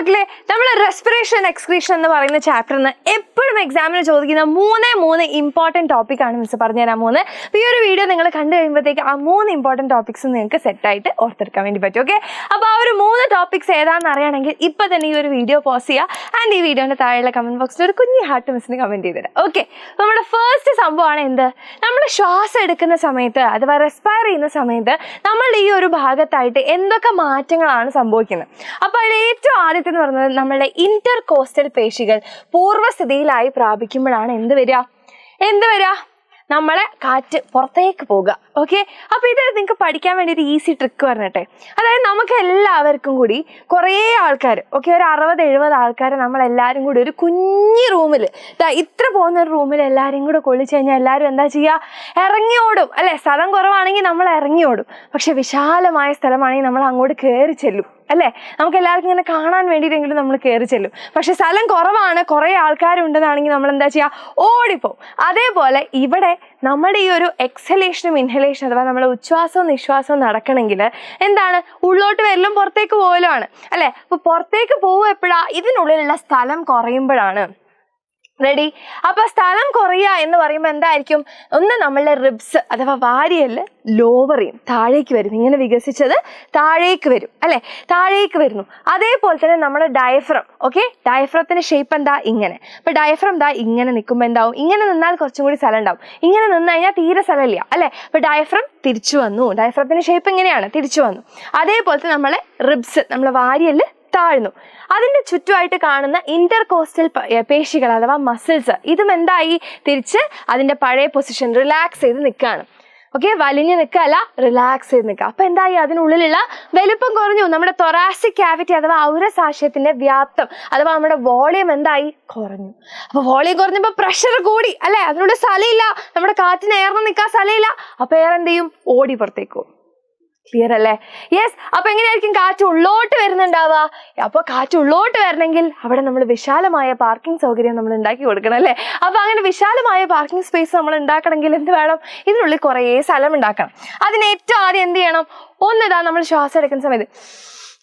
മക്കളെ നമ്മൾ respiration excretion എന്ന് പറയുന്ന ചാപ്റ്ററിന് എപ്പോഴും എക്സാമിന് ചോദിക്കുന്ന മൂന്നേ മൂന്ന് ഇമ്പോർട്ടന്റ് ടോപ്പിക്കാണ് മിസ് പറഞ്ഞുതരാൻ അപ്പോൾ ഈ ഒരു വീഡിയോ നിങ്ങൾ കണ്ടു കഴിയുമ്പോഴത്തേക്ക് ആ മൂന്ന് ഇമ്പോർട്ടന്റ് ടോപ്പിക്സ് നിങ്ങൾക്ക് സെറ്റായിട്ട് ഓർത്തെടുക്കാൻ വേണ്ടി പറ്റും ഓക്കെ അപ്പോൾ ആ ഒരു മൂന്ന് ടോപ്പിക്സ് ഏതാണെന്ന് അറിയണമെങ്കിൽ ഇപ്പോൾ തന്നെ ഈ ഒരു വീഡിയോ പോസ് ചെയ്യുക ആൻഡ് ഈ വീഡിയോന്റെ താഴെയുള്ള കമന്റ് ബോക്സിൽ ഒരു കുഞ്ഞു ഹാർട്ട് മിസ്സിന് കമന്റ് ചെയ്തിടാം ഓക്കെ നമ്മുടെ ഫസ്റ്റ് സംഭവമാണ് എന്ത്? നമ്മൾ ശ്വാസം എടുക്കുന്ന സമയത്ത് അഥവാ റെസ്പയർ ചെയ്യുന്ന സമയത്ത് നമ്മളുടെ ഈ ഒരു ഭാഗത്തായിട്ട് എന്തൊക്കെ മാറ്റങ്ങളാണ് സംഭവിക്കുന്നത്? അപ്പോൾ അതിൽ ഏറ്റവും ആദ്യത്തെ എന്ന് പറയുന്നത് നമ്മളുടെ ഇന്റർ കോസ്റ്റൽ പേശികൾ പൂർവസ്ഥിതിയിലായി പ്രാപിക്കുമ്പോഴാണ് എന്ത് വരിക? എന്ത് വരിക? നമ്മളെ കാറ്റ് പുറത്തേക്ക് പോകുക ഓക്കെ അപ്പൊ ഇത് നിങ്ങൾക്ക് പഠിക്കാൻ വേണ്ടി ഒരു ഈസി ട്രിക്ക് പറഞ്ഞിട്ടെ. അതായത് നമുക്ക് എല്ലാവർക്കും കൂടി കുറേ ആൾക്കാർ ഓക്കെ ഒരു അറുപത് എഴുപത് ആൾക്കാർ നമ്മളെല്ലാവരും കൂടി ഒരു കുഞ്ഞു റൂമിൽ ഇത്ര പോകുന്ന ഒരു റൂമിൽ എല്ലാവരും കൂടെ കൊള്ളിച്ചു കഴിഞ്ഞാൽ എല്ലാവരും എന്താ ചെയ്യുക? ഇറങ്ങി ഓടും. അല്ലേ? സ്ഥലം കുറവാണെങ്കിൽ നമ്മൾ ഇറങ്ങി ഓടും. പക്ഷെ വിശാലമായ സ്ഥലമാണെങ്കിൽ നമ്മൾ അങ്ങോട്ട് കയറി ചെല്ലും. അല്ലേ? നമുക്ക് എല്ലാവർക്കും ഇങ്ങനെ കാണാൻ വേണ്ടിയിട്ടെങ്കിലും നമ്മൾ കയറി ചെല്ലും. പക്ഷെ സ്ഥലം കുറവാണ് കുറേ ആൾക്കാരുണ്ടെന്നാണെങ്കിൽ നമ്മൾ എന്താ ചെയ്യുക ഓടിപ്പോ അതേപോലെ ഇവിടെ നമ്മുടെ ഈ ഒരു എക്സലേഷനും ഇൻഹലേഷനും അഥവാ നമ്മുടെ ഉച്ഛ്വാസവും നിശ്വാസവും നടക്കണമെങ്കിൽ എന്താണ്? ഉള്ളോട്ട് വരലും പുറത്തേക്ക് പോകലുമാണ് അല്ലേ? അപ്പോൾ പുറത്തേക്ക് പോകുക എപ്പോഴാണ് ഇതിനുള്ളിലുള്ള സ്ഥലം കുറയുമ്പോഴാണ്. റെഡി അപ്പൊ സ്ഥലം കുറയുക എന്ന് പറയുമ്പോൾ എന്തായിരിക്കും? ഒന്ന് നമ്മളുടെ റിബ്സ് അഥവാ വാരിയൽ ലോവർ ചെയ്യും. താഴേക്ക് വരും. ഇങ്ങനെ വികസിച്ചത് താഴേക്ക് വരും. അല്ലെ? താഴേക്ക് വരുന്നു. അതേപോലെ തന്നെ നമ്മുടെ ഡയഫ്രം ഓക്കെ ഡയഫ്രത്തിന്റെ ഷേപ്പ് എന്താ? ഇങ്ങനെ. അപ്പൊ ഡയഫ്രം എന്താ ഇങ്ങനെ നിൽക്കുമ്പോൾ എന്താവും? ഇങ്ങനെ നിന്നാൽ കുറച്ചും കൂടി സ്ഥലം ഉണ്ടാവും. ഇങ്ങനെ നിന്ന് കഴിഞ്ഞാൽ തീരെ സ്ഥലമില്ല അല്ലെ? അപ്പൊ ഡയഫ്രം തിരിച്ചു വന്നു. ഡയഫ്രത്തിന്റെ ഷേപ്പ് ഇങ്ങനെയാണ്. തിരിച്ചു വന്നു. അതേപോലത്തെ നമ്മളെ റിബ്സ് നമ്മളെ വാരിയൽ താഴ്ന്നു. അതിന്റെ ചുറ്റുമായിട്ട് കാണുന്ന ഇന്റർ കോസ്റ്റൽ പേശികൾ അഥവാ മസിൽസ് ഇതും എന്തായി തിരിച്ച് അതിന്റെ പഴയ പൊസിഷൻ റിലാക്സ് ചെയ്ത് നിൽക്കുകയാണ് ഓക്കെ വലിഞ്ഞു നിൽക്കല്ല റിലാക്സ് ചെയ്ത് നിൽക്കുക. അപ്പൊ എന്തായി? അതിനുള്ളിലുള്ള വലുപ്പം കുറഞ്ഞു. നമ്മുടെ തൊറാസിക് ക്യാവിറ്റി അഥവാ ഔരസാശയത്തിന്റെ വ്യാപ്തം അഥവാ നമ്മുടെ വോളിയം എന്തായി? കുറഞ്ഞു. അപ്പൊ വോളിയം കുറഞ്ഞപ്പോ പ്രഷർ കൂടി. അല്ലെ? അതിനുള്ള സ്ഥലമില്ല. നമ്മുടെ കാറ്റിന് ഏർന്ന് നിൽക്കാൻ സ്ഥലമില്ല. അപ്പൊ എയർ എന്ത് ചെയ്യും ഓടി പുറത്തേക്ക് പോകും. ക്ലിയർ അല്ലേ? യെസ് അപ്പൊ എങ്ങനെയായിരിക്കും കാറ്റ് ഉള്ളോട്ട് വരുന്നുണ്ടാവുക? അപ്പൊ കാറ്റ് ഉള്ളോട്ട് വരണമെങ്കിൽ അവിടെ നമ്മൾ വിശാലമായ പാർക്കിംഗ് സൗകര്യം നമ്മൾ ഉണ്ടാക്കി കൊടുക്കണം അല്ലേ? അപ്പൊ അങ്ങനെ വിശാലമായ പാർക്കിംഗ് സ്പേസ് നമ്മൾ ഉണ്ടാക്കണമെങ്കിൽ എന്ത് വേണം? ഇതിനുള്ളിൽ കുറേ സ്ഥലം ഉണ്ടാക്കണം. അതിന് ഏറ്റവും ആദ്യം എന്ത് ചെയ്യണം? ഒന്നിതാ നമ്മൾ ശ്വാസം എടുക്കുന്ന സമയത്ത്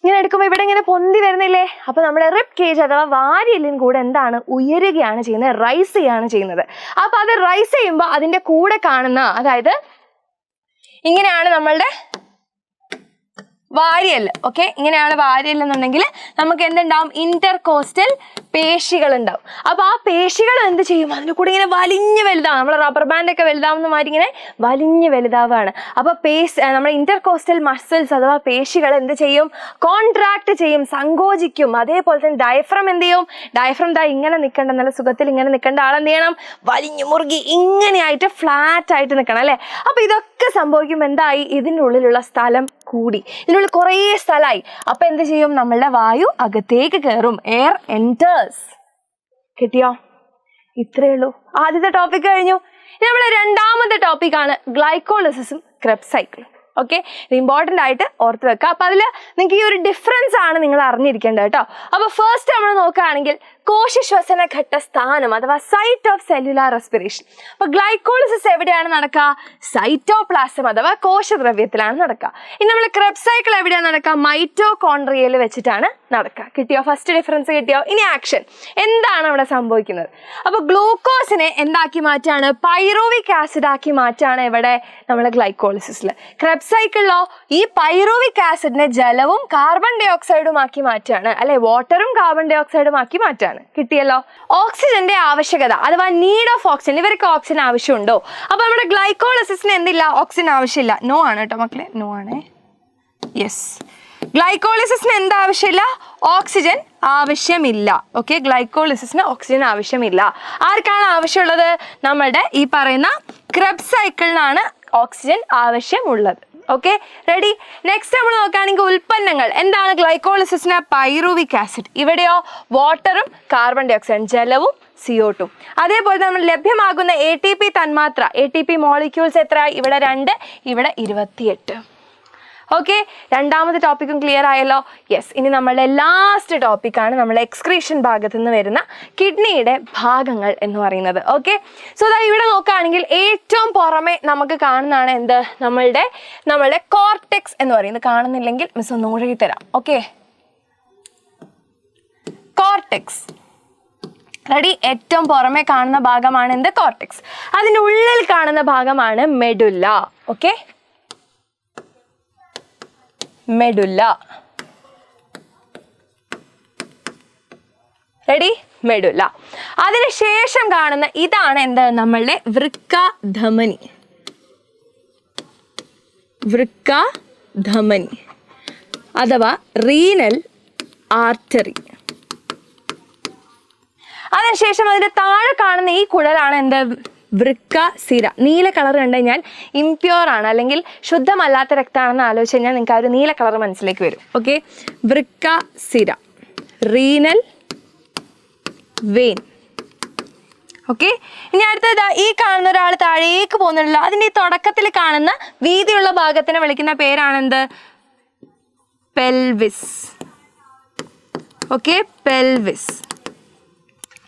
ഇങ്ങനെ എടുക്കുമ്പോൾ ഇവിടെ ഇങ്ങനെ പൊന്തി വരുന്നില്ലേ? അപ്പൊ നമ്മുടെ റിപ്പ് കേജ് അഥവാ വാരിയലിൻ കൂടെ എന്താണ്? ഉയരുകയാണ് ചെയ്യുന്നത് റൈസ് ചെയ്യാണ് ചെയ്യുന്നത്. അപ്പൊ അത് റൈസ് ചെയ്യുമ്പോൾ അതിന്റെ കൂടെ കാണുന്ന അതായത് ഇങ്ങനെയാണ് നമ്മളുടെ വാരിയൽ ഓക്കെ ഇങ്ങനെയാണ് വാരിയൽ എന്നുണ്ടെങ്കിൽ നമുക്ക് എന്തുണ്ടാവും? ഇന്റർ കോസ്റ്റൽ പേശികൾ ഉണ്ടാവും അപ്പൊ ആ പേശികൾ എന്ത് ചെയ്യും? അതിന് കൂടെ ഇങ്ങനെ വലിഞ്ഞ് വലുതാവും. നമ്മൾ റബ്ബർ ബാൻഡ് ഒക്കെ വലുതാവുന്ന മാതിരി ഇങ്ങനെ വലിഞ്ഞ് വലുതാവാണ്. അപ്പൊ പേസ് നമ്മുടെ ഇന്റർ കോസ്റ്റൽ മസിൽസ് അഥവാ പേശികൾ എന്ത് ചെയ്യും? കോൺട്രാക്ട് ചെയ്യും സങ്കോചിക്കും. അതേപോലെ തന്നെ ഡയഫ്രം എന്ത് ചെയ്യും? ഡയഫ്രം ദാ ഇങ്ങനെ നിൽക്കേണ്ട നല്ല സുഖത്തിൽ ഇങ്ങനെ നിൽക്കേണ്ട ആൾ എന്ത് ചെയ്യണം? വലിഞ്ഞു മുറുകി ഇങ്ങനെയായിട്ട് ഫ്ലാറ്റ് ആയിട്ട് നിൽക്കണം അല്ലേ? അപ്പൊ ഇതൊക്കെ സംഭവിക്കുമ്പോൾ എന്തായി? ഇതിന്റെ ഉള്ളിലുള്ള സ്ഥലം കൂടി. ഇതിനുള്ളിൽ കുറേ സ്ഥലമായി അപ്പൊ എന്ത് ചെയ്യും? നമ്മളുടെ വായു അകത്തേക്ക് കയറും. എയർ എന്റേഴ്സ് കിട്ടിയോ? ഇത്രയേ ഉള്ളൂ. ആദ്യത്തെ ടോപ്പിക് കഴിഞ്ഞു. ഇനി നമ്മളെ രണ്ടാമത്തെ ടോപ്പിക്കാണ് ഗ്ലൈക്കോളിസിസും ക്രെബ് ഓക്കെ ഇത് ഇമ്പോർട്ടന്റ് ആയിട്ട് ഓർത്ത് വെക്കുക. അപ്പം അതിൽ നിങ്ങൾക്ക് ഈ ഒരു ഡിഫറൻസ് ആണ് നിങ്ങൾ അറിഞ്ഞിരിക്കേണ്ടത് കേട്ടോ. അപ്പോൾ ഫസ്റ്റ് നമ്മൾ നോക്കുകയാണെങ്കിൽ കോശശ്വസന ഘട്ട സ്ഥാനം അഥവാ സൈറ്റ് ഓഫ് സെല്ലുലാർ റെസ്പിറേഷൻ. അപ്പൊ ഗ്ലൈക്കോളിസിസ് എവിടെയാണ് നടക്കുക സൈറ്റോപ്ലാസം അഥവാ കോശദ്രവ്യത്തിലാണ് നടക്കുക ഇനി നമ്മൾ ക്രെബ് സൈക്കിൾ എവിടെയാണ് നടക്കുക മൈറ്റോകോൺട്രിയയിൽ വെച്ചിട്ടാണ് നടക്കുക കിട്ടിയോ? ഫസ്റ്റ് ഡിഫറൻസ് കിട്ടിയോ? ഇനി ആക്ഷൻ എന്താണ് അവിടെ സംഭവിക്കുന്നത്? അപ്പൊ ഗ്ലൂക്കോസിനെ എന്താക്കി മാറ്റാണ്? പൈറോവിക് ആസിഡ് ആക്കി മാറ്റാണ് ഇവിടെ നമ്മുടെ ഗ്ലൈക്കോളിസിസിൽ ക്രെബ് സൈക്കിളിലോ ഈ പൈറോവിക് ആസിഡിനെ ജലവും കാർബൺ ഡൈ ഓക്സൈഡും ആക്കി മാറ്റാണ്. അല്ലെ വാട്ടറും കാർബൺ ഡൈ ഓക്സൈഡും ആക്കി മാറ്റാണ് കിട്ടിയല്ലോ. ഓക്സിജന്റെ ആവശ്യകത അഥവാ നീഡ് ഓഫ് ഓക്സിജൻ ഇവർക്ക് ഓക്സിജൻ ആവശ്യമുണ്ടോ? അപ്പൊ നമ്മുടെ ഗ്ലൈക്കോളിസിന് എന്തില്ല? ഓക്സിജൻ ആവശ്യമില്ല. നോ ആണ് കേട്ടോ മക്കളെ. നോ ആണേ. യെസ് ഗ്ലൈക്കോളിസിന് എന്താ ആവശ്യമില്ല? ഓക്സിജൻ ആവശ്യമില്ല. ഓക്കെ ഗ്ലൈക്കോളിസിന് ഓക്സിജൻ ആവശ്യമില്ല. ആർക്കാണ് ആവശ്യമുള്ളത്? നമ്മളുടെ ഈ പറയുന്ന ക്രെബ് സൈക്കിളിനാണ് ഓക്സിജൻ ആവശ്യമുള്ളത്. ഓക്കെ റെഡി നെക്സ്റ്റ് നമ്മൾ നോക്കുകയാണെങ്കിൽ ഉൽപ്പന്നങ്ങൾ. എന്താണ് ഗ്ലൈക്കോളിസിന് പൈറൂവിക് ആസിഡ് ഇവിടെയോ വാട്ടറും കാർബൺ ഡൈ ഓക്സൈഡ് ജലവും സിഒ ടു അതേപോലെ നമ്മൾ ലഭ്യമാകുന്ന എ ടി പി തന്മാത്ര. എ ടി പി മോളിക്യൂൾസ് എത്ര ഇവിടെ രണ്ട് ഇവിടെ ഇരുപത്തിയെട്ട്. ഓക്കെ രണ്ടാമത്തെ ടോപ്പിക്കും ക്ലിയർ ആയല്ലോ. യെസ് ഇനി നമ്മളുടെ ലാസ്റ്റ് ടോപ്പിക്കാണ് നമ്മുടെ എക്സ്ക്രീഷൻ ഭാഗത്ത് നിന്ന് വരുന്ന കിഡ്നിയുടെ ഭാഗങ്ങൾ എന്ന് പറയുന്നത്. ഓക്കെ സോ ദാ ഇവിടെ നോക്കുകയാണെങ്കിൽ ഏറ്റവും പുറമെ നമുക്ക് കാണുന്നതാണ് എന്ത്? നമ്മളുടെ നമ്മളുടെ കോർട്ടെക്സ് എന്ന് പറയുന്നത്. കാണുന്നില്ലെങ്കിൽ മിസ് ഒന്നും കൂടി തരാം. ഓക്കെ കോർട്ടെക്സ് റെഡി ഏറ്റവും പുറമെ കാണുന്ന ഭാഗമാണ് എന്ത്? കോർട്ടെക്സ് അതിന്റെ ഉള്ളിൽ കാണുന്ന ഭാഗമാണ് medulla okay medulla ready medulla അതിനുശേഷം കാണുന്ന ഇതാണ് എന്ത് നമ്മളുടെ വൃക്ക ധമനി വൃക്ക ധമനി അഥവാ റീനൽ ആർട്ടറി അതിനുശേഷം അതിന്റെ താഴെ കാണുന്ന ഈ കുഴലാണ് എന്ത് വൃക്ക സിര. നീല കളർ കണ്ടു കഴിഞ്ഞാൽ ഇംപ്യൂർ ആണ്. അല്ലെങ്കിൽ ശുദ്ധമല്ലാത്ത രക്തമാണെന്ന് ആലോചിച്ച് കഴിഞ്ഞാൽ നിങ്ങൾക്ക് ആ ഒരു നീല കളർ മനസ്സിലേക്ക് വരും. ഓക്കെ വൃക്ക സിര. റീനൽ വെയിൻ ഓക്കെ ഇനി അടുത്തത് ഈ കാണുന്ന ഒരാൾ താഴേക്ക് പോകുന്നുണ്ടല്ലോ. അതിന്റെ ഈ തുടക്കത്തിൽ കാണുന്ന വീതിയുള്ള ഭാഗത്തിനെ വിളിക്കുന്ന പേരാണെന്ത്? Pelvis okay pelvis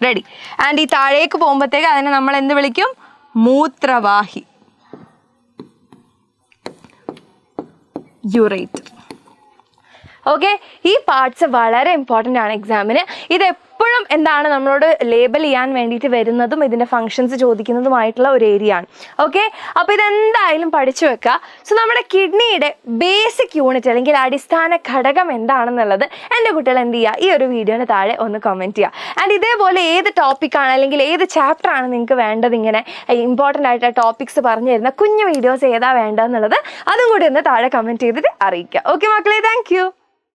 ready and ഈ താഴേക്ക് പോകുമ്പോഴത്തേക്ക് അതിനെ നമ്മൾ എന്ത് വിളിക്കും? മൂത്രവാഹി. യുറേറ്റ് ഓക്കെ ഈ പാർട്സ് വളരെ ഇമ്പോർട്ടന്റ് ആണ് എക്സാമിന് ഇത് എപ്പോഴും എന്താണ് നമ്മളോട് ലേബൽ ചെയ്യാൻ വേണ്ടിയിട്ട് വരുന്നതും ഇതിന്റെ ഫങ്ഷൻസ് ചോദിക്കുന്നതുമായിട്ടുള്ള ഒരു ഏരിയ ആണ്. ഓക്കെ അപ്പോൾ ഇതെന്തായാലും പഠിച്ചു വെക്കുക സോ നമ്മുടെ കിഡ്നിയുടെ ബേസിക് യൂണിറ്റ് അല്ലെങ്കിൽ അടിസ്ഥാന ഘടകം എന്താണെന്നുള്ളത് എന്റെ കുട്ടികൾ എന്ത് ചെയ്യുക ഈ ഒരു വീഡിയോന് താഴെ ഒന്ന് കമന്റ് ചെയ്യുക ആൻഡ് ഇതേപോലെ ഏത് ടോപ്പിക്കാണ് അല്ലെങ്കിൽ ഏത് ചാപ്റ്റർ ആണ് നിങ്ങൾക്ക് വേണ്ടത് ഇങ്ങനെ ഇമ്പോർട്ടന്റ് ആയിട്ടുള്ള ടോപ്പിക്സ് പറഞ്ഞു തരുന്ന കുഞ്ഞു വീഡിയോസ് ഏതാ വേണ്ടതെന്നുള്ളത് അതും കൂടി ഒന്ന് താഴെ കമന്റ് ചെയ്തിട്ട് അറിയിക്കുക ഓക്കെ മക്കളെ താങ്ക്